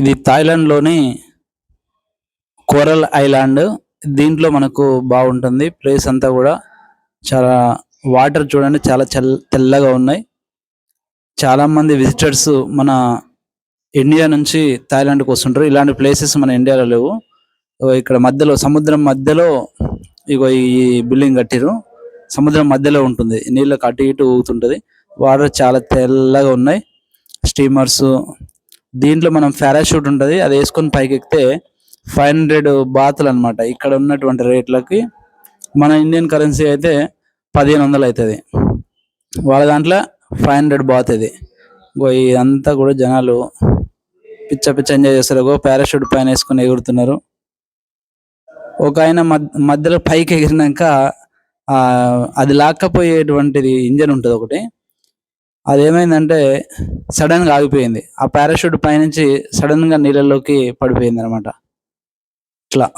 ఇది థాయిలాండ్లోని coral island. దీంట్లో మనకు బాగుంటుంది. ప్లేస్ అంతా కూడా చాలా వాటర్ చూడండి చాలా చల్ తెల్లగా ఉన్నాయి. చాలా మంది విజిటర్స్ మన ఇండియా నుంచి థాయిలాండ్కి వస్తుంటారు. ఇలాంటి ప్లేసెస్ మన ఇండియాలో లేవు. ఇక్కడ మధ్యలో సముద్రం మధ్యలో ఇగో ఈ బిల్డింగ్ కట్టిరు సముద్రం మధ్యలో ఉంటుంది. నీళ్ళకి అటు ఇటు ఊగుతుంటుంది. వాటర్ చాలా తెల్లగా ఉన్నాయి. స్టీమర్స్ దీంట్లో మనం పారాషూట్ ఉంటుంది అది వేసుకొని పైకి ఎక్కితే ఫైవ్ హండ్రెడ్ బాతులు అనమాట ఇక్కడ ఉన్నటువంటి రేట్లకి మన ఇండియన్ కరెన్సీ అయితే పదిహేను వందలు అవుతుంది. వాళ్ళ దాంట్లో ఫైవ్ హండ్రెడ్ బాత్ ఇది. గో ఇదంతా కూడా జనాలు పిచ్చ పిచ్చ ఎంజాయ్ చేస్తారు. గో పారాషూట్ పైన వేసుకొని ఎగురుతున్నారు. ఒక ఆయన మధ్యలో పైకి ఎగిరినాక అది లాక్కపోయేటువంటిది ఇంజన్ ఉంటుంది ఒకటి. అది ఏమైందంటే ఆగిపోయింది. ఆ పారాషూట్ పైనుంచి సడన్గా నీళ్ళలోకి పడిపోయింది అనమాట ఇట్లా.